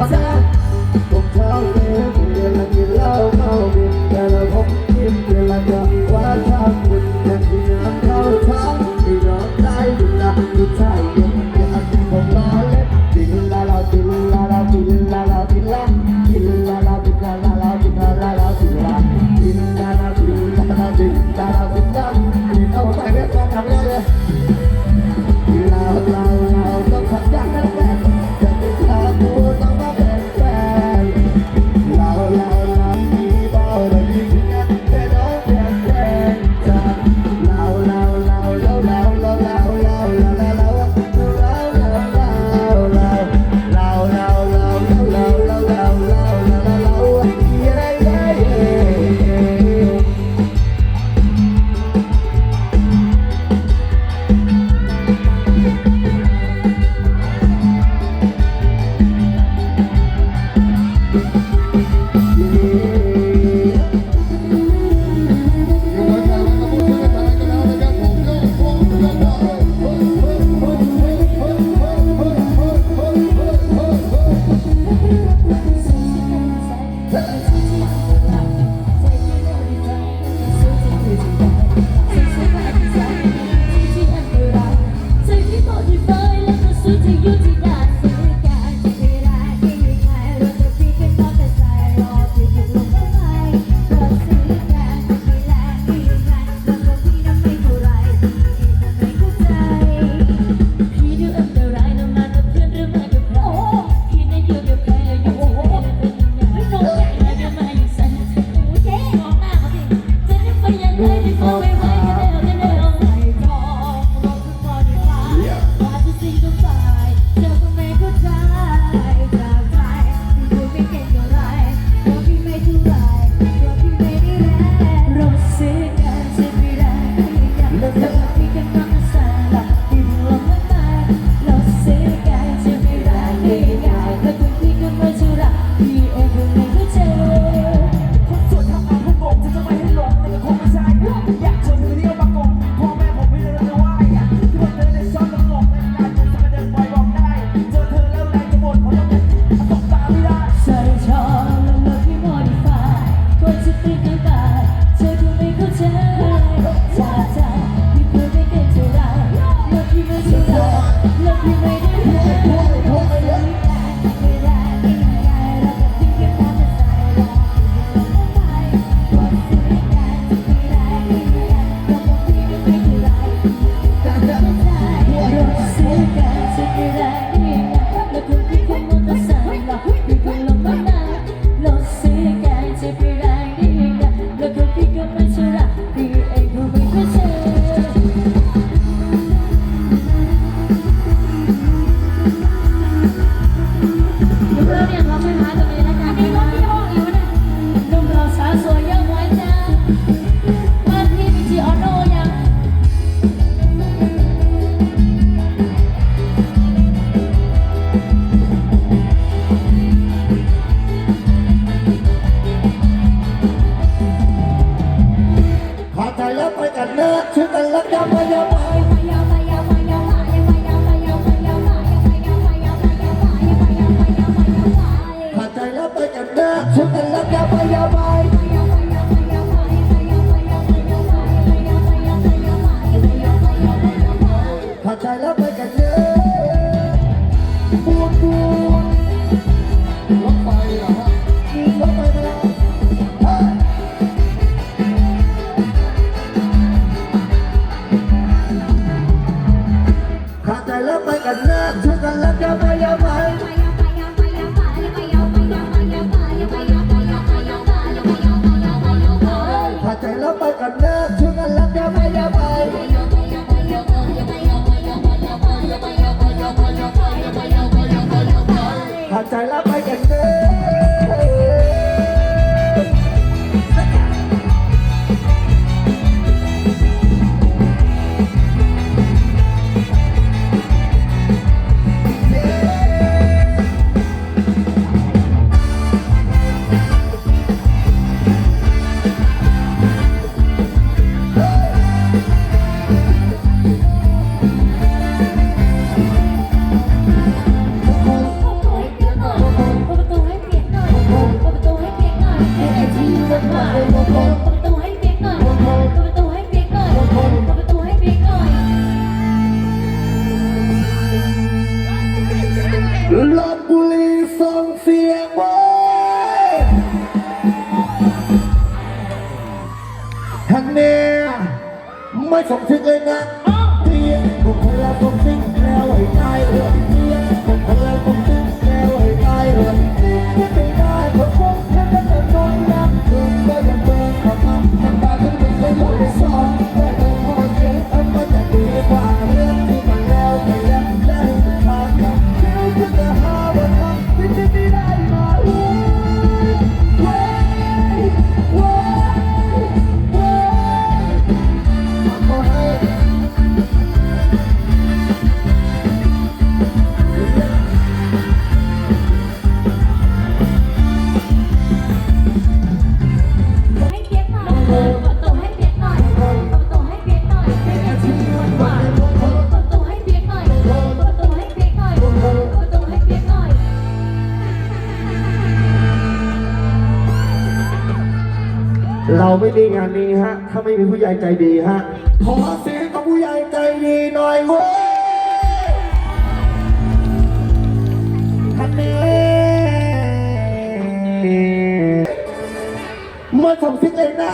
감사합니다. ฉันเป็นรัาบใจแล้วไปกันเลยปวดปวดรถไฟเหรอฮะรถไฟมาแล้วขาใจแล้วไปกันเลยฉันเป็นรักยาพ tell her. สมชื่อเลยนะเรียนบุคลาสมจริงแล้วให้ตายเถอะ เราไม่มีงานนี้ฮะ ถ้าไม่มีผู้ใหญ่ใจดีฮะ ขอเสียงกับผู้ใหญ่ใจดีหน่อยเว้ยท่านนี้มาส่งสิทธิ์เองนะ